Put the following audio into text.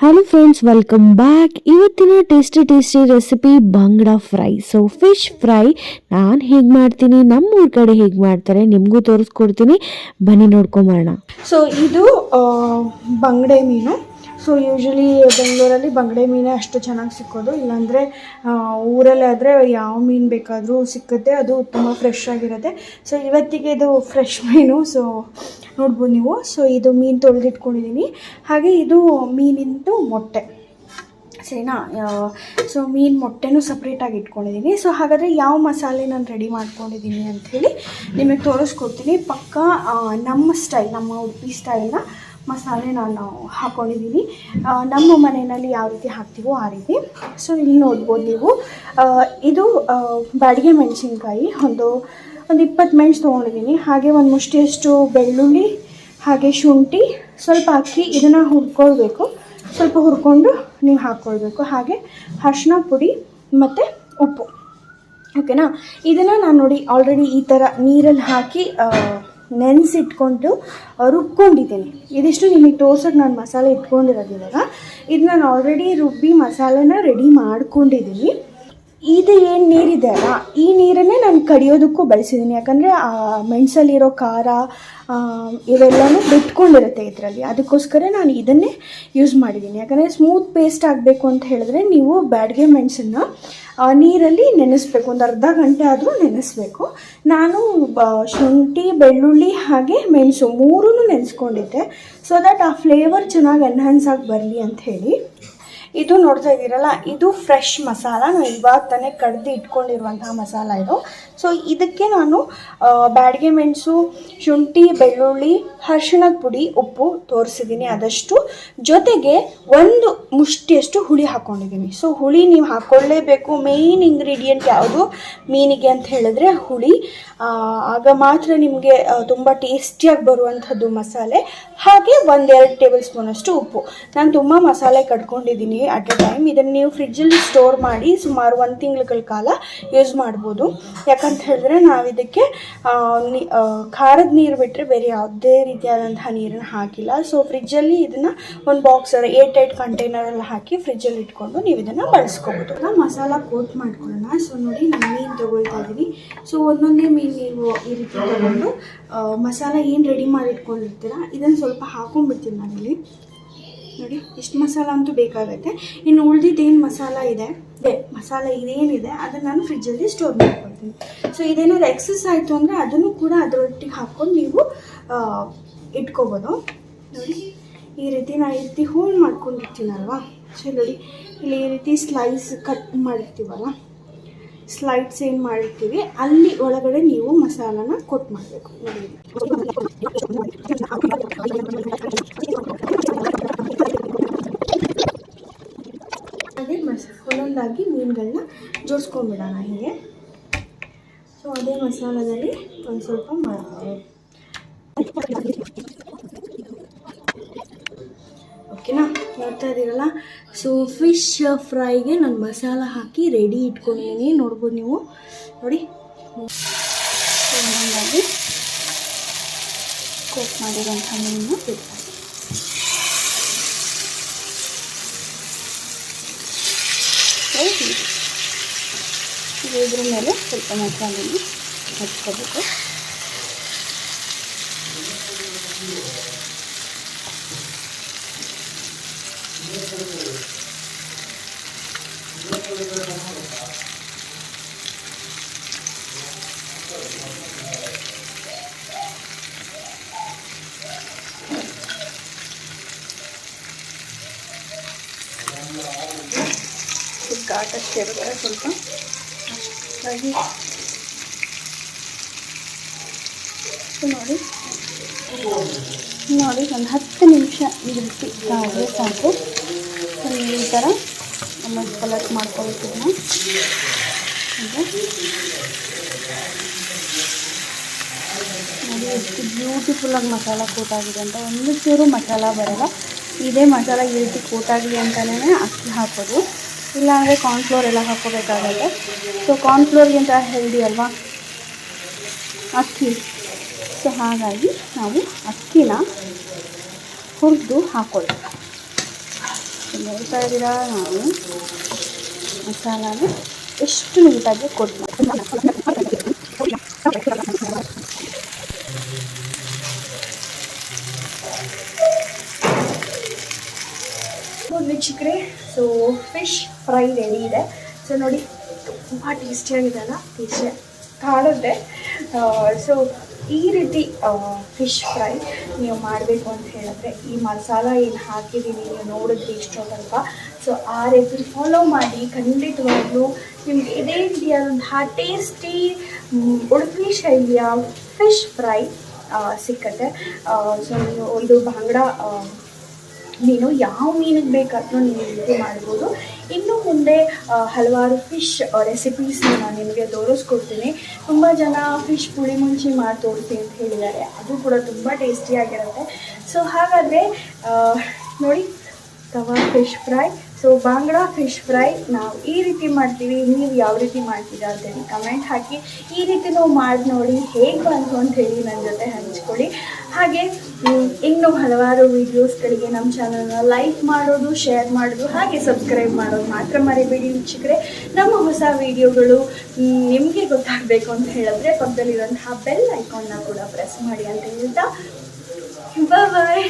Hello friends welcome back ಇವತ್ತಿನ tasty tasty recipe bangda fry so fish fry ನಾನು ಹೇಗೆ ಮಾಡ್ತೀನಿ ನಮ್ಮೂರ ಕಡೆ ಹೇಗೆ ಮಾಡ್ತಾರೆ ನಿಮಗೂ ತೋರಿಸ್ಕೊಡ್ತೀನಿ. ಬನ್ನಿ ನೋಡ್ಕೊಂಬರೋಣ. ಸೊ ಇದು ಬಂಗಡೆ ಮೀನು. ಸೊ ಯೂಶ್ವಲಿ ಬೆಂಗಳೂರಲ್ಲಿ ಬಂಗಡೆ ಮೀನೇ ಅಷ್ಟು ಚೆನ್ನಾಗಿ ಸಿಕ್ಕೋದು. ಇಲ್ಲಾಂದರೆ ಊರಲ್ಲಿ ಆದರೆ ಯಾವ ಮೀನು ಬೇಕಾದರೂ ಸಿಕ್ಕುತ್ತೆ. ಅದು ತುಂಬ ಫ್ರೆಶ್ ಆಗಿರುತ್ತೆ. ಸೊ ಇವತ್ತಿಗೆ ಇದು ಫ್ರೆಶ್ ಮೀನು. ಸೊ ನೋಡ್ಬೋದು ನೀವು. ಸೊ ಇದು ಮೀನು ತೊಳೆದಿಟ್ಕೊಂಡಿದ್ದೀನಿ ಹಾಗೆ ಇದು ಮೀನಿಂದು ಮೊಟ್ಟೆ. ಸರಿನಾ? ಸೊ ಮೀನು ಮೊಟ್ಟೆನೂ ಸಪ್ರೇಟಾಗಿ ಇಟ್ಕೊಂಡಿದ್ದೀನಿ ಸೊ ಹಾಗಾದರೆ ಯಾವ ಮಸಾಲೆ ನಾನು ರೆಡಿ ಮಾಡ್ಕೊಂಡಿದ್ದೀನಿ ಅಂಥೇಳಿ ನಿಮಗೆ ತೋರಿಸ್ಕೊಡ್ತೀನಿ. ಪಕ್ಕ ನಮ್ಮ ಸ್ಟೈಲ್ ನಮ್ಮ ಉಡುಪಿ ಸ್ಟೈಲ್ನ ಮಸಾಲೆ ನಾನು ಹಾಕ್ಕೊಂಡಿದ್ದೀನಿ ನಮ್ಮ ಮನೆಯಲ್ಲಿ ಯಾವ ರೀತಿ ಹಾಕ್ತೀವೋ ಆ ರೀತಿ. ಸೊ ಇಲ್ಲಿ ನೋಡ್ಬೋದು ನೀವು. ಇದು ಬಾಡಿಗೆ ಮೆಣಸಿನ್ಕಾಯಿ. ಒಂದು ಒಂದು ಇಪ್ಪತ್ತು ಮೆಣಸು ತೊಗೊಂಡಿದ್ದೀನಿ ಹಾಗೆ ಒಂದು ಮುಷ್ಟಿಯಷ್ಟು ಬೆಳ್ಳುಳ್ಳಿ, ಹಾಗೆ ಶುಂಠಿ, ಸ್ವಲ್ಪ ಅಕ್ಕಿ ಇದನ್ನು ಹುರ್ಕೊಳ್ಬೇಕು. ಸ್ವಲ್ಪ ಹುರ್ಕೊಂಡು ನೀವು ಹಾಕ್ಕೊಳ್ಬೇಕು ಹಾಗೆ ಅರ್ಶಿನ ಪುಡಿ ಮತ್ತು ಉಪ್ಪು. ಓಕೆನಾ? ಇದನ್ನು ನಾನು ನೋಡಿ ಆಲ್ರೆಡಿ ಈ ಥರ ನೀರಲ್ಲಿ ಹಾಕಿ ನೆನೆಸಿಟ್ಕೊಂಡು ರುಬ್ಕೊಂಡಿದ್ದೀನಿ. ಇದಿಷ್ಟು ನಿಮಗೆ ತೋರ್ಸೋಕೆ ನಾನು ಮಸಾಲೆ ಇಟ್ಕೊಂಡಿರೋದು ಇವಾಗ. ಇದು ನಾನು ಆಲ್ರೆಡಿ ರುಬ್ಬಿ ಮಸಾಲೆನ ರೆಡಿ ಮಾಡ್ಕೊಂಡಿದ್ದೀನಿ ಇದು ಏನು ನೀರಿದೆ ಅಲ್ಲ ಈ ನೀರನ್ನೇ ನಾನು ಕಡಿಯೋದಕ್ಕೂ ಬಳಸಿದ್ದೀನಿ ಯಾಕಂದರೆ ಮೆಣಸಲ್ಲಿರೋ ಖಾರ ಆ, ಇವೆಲ್ಲನೂ ಬಿಟ್ಕೊಂಡಿರುತ್ತೆ ಇದರಲ್ಲಿ. ಅದಕ್ಕೋಸ್ಕರ ನಾನು ಇದನ್ನೇ ಯೂಸ್ ಮಾಡಿದ್ದೀನಿ ಯಾಕಂದರೆ ಸ್ಮೂತ್ ಪೇಸ್ಟ್ ಆಗಬೇಕು ಅಂತ ಹೇಳಿದ್ರೆ ನೀವು ಬ್ಯಾಡ್ಗೆ ಮೆಣಸನ್ನು ನೀರಲ್ಲಿ ನೆನೆಸ್ಬೇಕು. ಒಂದು ಅರ್ಧ ಗಂಟೆ ಆದರೂ ನೆನೆಸ್ಬೇಕು. ನಾನು ಶುಂಠಿ ಬೆಳ್ಳುಳ್ಳಿ ಹಾಗೆ ಮೆಣಸು ಮೂರೂ ನೆನೆಸ್ಕೊಂಡಿದ್ದೆ. ಸೊ ದಟ್ ಆ ಫ್ಲೇವರ್ ಚೆನ್ನಾಗಿ ಎನ್ಹಾನ್ಸ್ ಆಗಿ ಬರಲಿ ಅಂತ ಹೇಳಿ. ಇದು ನೋಡ್ತಾ ಇದ್ದೀರಲ್ಲ, ಇದು ಫ್ರೆಶ್ ಮಸಾಲ. ನಾನು ಇವಾಗ ತಾನೇ ಕಡ್ದು ಇಟ್ಕೊಂಡಿರುವಂತಹ ಮಸಾಲ ಇದು. ಸೊ ಇದಕ್ಕೆ ನಾನು ಬ್ಯಾಡಿಗೆ ಮೆಣಸು, ಶುಂಠಿ, ಬೆಳ್ಳುಳ್ಳಿ, ಅರಿಶಿಣದ ಪುಡಿ, ಉಪ್ಪು ತೋರಿಸಿದ್ದೀನಿ ಆದಷ್ಟು. ಜೊತೆಗೆ ಒಂದು ಮುಷ್ಟಿಯಷ್ಟು ಹುಳಿ ಹಾಕ್ಕೊಂಡಿದ್ದೀನಿ ಸೊ ಹುಳಿ ನೀವು ಹಾಕ್ಕೊಳ್ಳೇಬೇಕು ಮೇಯ್ನ್ ಇಂಗ್ರೀಡಿಯೆಂಟ್ ಯಾವುದು? ಮೀನಿಗೆ ಅಂತ ಹೇಳಿದ್ರೆ ಹುಳಿ. ಆಗ ಮಾತ್ರ ನಿಮಗೆ ತುಂಬ ಟೇಸ್ಟಿಯಾಗಿ ಬರುವಂಥದ್ದು ಮಸಾಲೆ. ಹಾಗೆ ಒಂದೆರಡು ಟೇಬಲ್ ಸ್ಪೂನಷ್ಟು ಉಪ್ಪು. ನಾನು ತುಂಬ ಮಸಾಲೆ ಕಟ್ಕೊಂಡಿದ್ದೀನಿ ಅಟ್ ಎ ಟೈಮ್ ಇದನ್ನು ನೀವು ಫ್ರಿಜ್ಜಲ್ಲಿ ಸ್ಟೋರ್ ಮಾಡಿ ಸುಮಾರು ಒಂದು ತಿಂಗಳ ಕಾಲ ಯೂಸ್ ಮಾಡ್ಬೋದು. ಯಾಕಂತ ಹೇಳಿದ್ರೆ ನಾವು ಇದಕ್ಕೆ ಖಾರದ ನೀರು ಬಿಟ್ಟರೆ ಬೇರೆ ಯಾವುದೇ ರೀತಿಯಾದಂತಹ ನೀರನ್ನು ಹಾಕಿಲ್ಲ. ಸೊ ಫ್ರಿಜ್ಜಲ್ಲಿ ಇದನ್ನು ಒಂದು ಬಾಕ್ಸ್ ಏಟ್ ಏಟ್ ಕಂಟೈನರಲ್ಲಿ ಹಾಕಿ ಫ್ರಿಜ್ಜಲ್ಲಿ ಇಟ್ಕೊಂಡು ನೀವು ಇದನ್ನು ಬಳಸ್ಕೋಬೋದು. ಮಸಾಲ ಕೋಟ್ ಮಾಡ್ಕೊಳ್ಳೋಣ. ಸೊ ನೋಡಿ ನಾನು ಮೀನು ತೊಗೊಳ್ತಾ ಇದ್ದೀನಿ ಸೊ ಒಂದೊಂದೇ ಮೀನು ನೀವು ಈ ರೀತಿ ತಗೊಂಡು ಮಸಾಲ ಏನು ರೆಡಿ ಮಾಡಿ ಇಟ್ಕೊಂಡಿರ್ತೀರ ಇದನ್ನು ಸ್ವಲ್ಪ ಹಾಕೊಂಡ್ಬಿಡ್ತೀನಿ ನಾನಿಲ್ಲಿ ನೋಡಿ, ಇಷ್ಟು ಮಸಾಲ ಅಂತೂ ಬೇಕಾಗುತ್ತೆ. ಇನ್ನು ಉಳ್ದಿದ್ದೇನು ಮಸಾಲ ಇದೆ? ಬೇ ಮಸಾಲ ಇದೇನಿದೆ, ಅದನ್ನು ನಾನು ಫ್ರಿಜ್ಜಲ್ಲಿ ಸ್ಟೋರ್ ಮಾಡ್ಕೊಳ್ತೀನಿ. ಸೊ ಇದೇನಾದ್ರು ಎಕ್ಸಸ್ ಆಯಿತು ಅಂದರೆ ಅದನ್ನು ಕೂಡ ಅದರೊಟ್ಟಿಗೆ ಹಾಕ್ಕೊಂಡು ನೀವು ಇಟ್ಕೋಬೋದು. ನೋಡಿ, ಈ ರೀತಿ ನಾನು ರೀತಿ ಹೋಲ್ ಮಾಡ್ಕೊಂಡಿರ್ತೀನಲ್ವಾ? ಸೊ ನೋಡಿ, ಇಲ್ಲಿ ಈ ರೀತಿ ಸ್ಲೈಸ್ ಕಟ್ ಮಾಡಿರ್ತೀವಲ್ಲ ಸ್ಲೈಡ್ಸ್ ಏನು ಮಾಡಿರ್ತೀವಿ, ಅಲ್ಲಿ ಒಳಗಡೆ ನೀವು ಮಸಾಲಾನ ಕೊಟ್ಟು ಮಾಡಬೇಕು. ನೋಡಿ ಹಾಗೆ ಮಸ ಒಂದೊಂದಾಗಿ ಮೀನುಗಳನ್ನ ಜೋಡಿಸ್ಕೊಂಡ್ಬಿಡೋಣ ಹೀಗೆ. ಸೊ ಅದೇ ಮಸಾಲದಲ್ಲಿ ಒಂದು ಸ್ವಲ್ಪ ಮಾಡ್ತೀವಿ ಓಕೆನಾ? ನೋಡ್ತಾ ಇದ್ದೀರಲ್ಲ ಸೊ ಫಿಶ್ ಫ್ರೈಗೆ ನಾನು ಮಸಾಲ ಹಾಕಿ ರೆಡಿ ಇಟ್ಕೊಂಡಿದ್ದೀನಿ ನೋಡ್ಬೋದು ನೀವು. ನೋಡಿ. ಒಂದೊಂದಾಗಿ ಕೋಟ್ ಮಾಡಿರೋಂಥ ಮೀನು ಬಿಡ್ತಾರೆ ಇದ್ರ ಮೇಲೆ ಸ್ವಲ್ಪ ಮಸಾಲೆನ ಹಚ್ಕೋಬೇಕು ಘಾಟಷ್ಟೇ ಇರುತ್ತೆ ಸ್ವಲ್ಪ ಹಾಗಾಗಿ ನೋಡಿ. ನೋಡಿ, ಒಂದು ಹತ್ತು ನಿಮಿಷ ರೀತಿ ಆದರೆ ಸಾಕು. ಈ ಥರ ಆಮೇಲೆ ಕಲೆಕ್ಟ್ ಮಾಡ್ಕೊಳ್ತೀವಿ ನೋಡಿ, ಎಷ್ಟು ಬ್ಯೂಟಿಫುಲ್ಲಾಗಿ ಮಸಾಲ ಕೂಟಾಗಿದೆ ಅಂತ. ಒಂದು ಚೂರು ಮಸಾಲ ಬರೋಲ್ಲ. ಇದೇ ಮಸಾಲ ಈ ರೀತಿ ಕೂಟಾಗಲಿ ಅಂತಲೇ ಅಕ್ಕಿ ಹಾಕೋದು. ಇಲ್ಲಾಂದರೆ ಕಾರ್ನ್ಫ್ಲೋರ್ ಎಲ್ಲ ಹಾಕೋಬೇಕಾಗತ್ತೆ ಸೊ ಕಾರ್ನ್ಫ್ಲೋರ್ಗಿಂತ ಹೆಲ್ದಿ ಅಲ್ವಾ? ಅಕ್ಕಿ. ಸೊ ಹಾಗಾಗಿ ನಾವು ಅಕ್ಕಿನ ಹುರಿದು ಹಾಕ್ಕೊಳ್ಬೇಕು ನೋಡ್ತಾ ಇದ್ದೀರಾ? ನಾವು ಮಸಾಲಾನ ಎಷ್ಟು ನೀಟಾಗಿ ಕೊಟ್ಟು ವೀಕ್ಷಕರೇ ಸೊ ಫಿಶ್ ಫ್ರೈ ರೆಡಿ ಇದೆ. ಸೊ ನೋಡಿ, ತುಂಬ ಟೇಸ್ಟಿಯಾಗಿದೆ ಅಲ್ಲ ಟೇಸ್ಟಿ ಕಾಡುತ್ತೆ ಸೊ ಈ ರೀತಿ ಫಿಶ್ ಫ್ರೈ ನೀವು ಮಾಡಬೇಕು ಅಂತ ಹೇಳಿದ್ರೆ, ಈ ಮಸಾಲ ಏನು ಹಾಕಿದ್ದೀನಿ ನೀವು ನೋಡಿದ್ರಿ ಇಷ್ಟೊತ್ತಲ್ವ ಸೊ ಆ ರೀತಿ ಫಾಲೋ ಮಾಡಿ, ಖಂಡಿತವಾಗ್ಲೂ ನಿಮ್ಗೆ ಇದೇ ರೀತಿಯಾದಂತಹ ಟೇಸ್ಟಿ ಉಡುಪಿ ಶೈಲಿಯ ಫಿಶ್ ಫ್ರೈ ಸಿಕ್ಕತ್ತೆ. ಸೊ ನೀವು ಇದು ಬಾಂಗ್ಡಾ ಮೀನು, ಯಾವ ಮೀನಿಗೆ ಬೇಕಾದ್ರೂ ನೀನು ಇದು ಮಾಡ್ಬೋದು. ಇನ್ನು ಮುಂದೆ ಹಲವಾರು ಫಿಶ್ ರೆಸಿಪೀಸ್ನ ನಾನು ನಿಮಗೆ ತೋರಿಸ್ಕೊಡ್ತೀನಿ. ತುಂಬ ಜನ ಫಿಶ್ ಪುಳಿ ಮುಂಚಿ ಮಾಡಿ ತೋರಿಸಿ ಅಂತ ಹೇಳಿದ್ದಾರೆ. ಅದು ಕೂಡ ತುಂಬ ಟೇಸ್ಟಿಯಾಗಿರುತ್ತೆ ಸೊ ಹಾಗಾದರೆ ನೋಡಿ tawa fish fry so bangda fish fry ನಾವು ಈ ರೀತಿ ಮಾಡ್ತೀವಿ. ನೀವು ಯಾವ ರೀತಿ ಮಾಡ್ತೀರಾ ಅಂತೇಳಿ ಕಮೆಂಟ್ ಹಾಕಿ. ಈ ರೀತಿ ನಾವು ಮಾಡಿ ನೋಡಿ ಹೇಗೆ ಬಂತು ಅಂತ ಹೇಳಿ ನನ್ನ ಜೊತೆ ಹಂಚ್ಕೊಳ್ಳಿ. ಹಾಗೆ ಇನ್ನು ಹಲವಾರು ವೀಡಿಯೋಸ್ಗಳಿಗೆ ನಮ್ಮ ಚಾನಲ್ನ ಲೈಕ್ ಮಾಡೋದು ಶೇರ್ ಮಾಡೋದು, ಹಾಗೆ ಸಬ್ಸ್ಕ್ರೈಬ್ ಮಾಡೋದು ಮಾತ್ರ ಮರಿಬೇಡಿ ವೀಕ್ಷಕರೇ. ನಮ್ಮ ಹೊಸ ವೀಡಿಯೋಗಳು ನಿಮಗೆ ಗೊತ್ತಾಗಬೇಕು ಅಂತ ಹೇಳಿದ್ರೆ ಪಕ್ಕದಲ್ಲಿರುವಂತಹ ಬೆಲ್ ಐಕಾನ್ನ ಕೂಡ ಪ್ರೆಸ್ ಮಾಡಿ ಅಂತ ಹೇಳ್ತಾ. ಬಾಯ್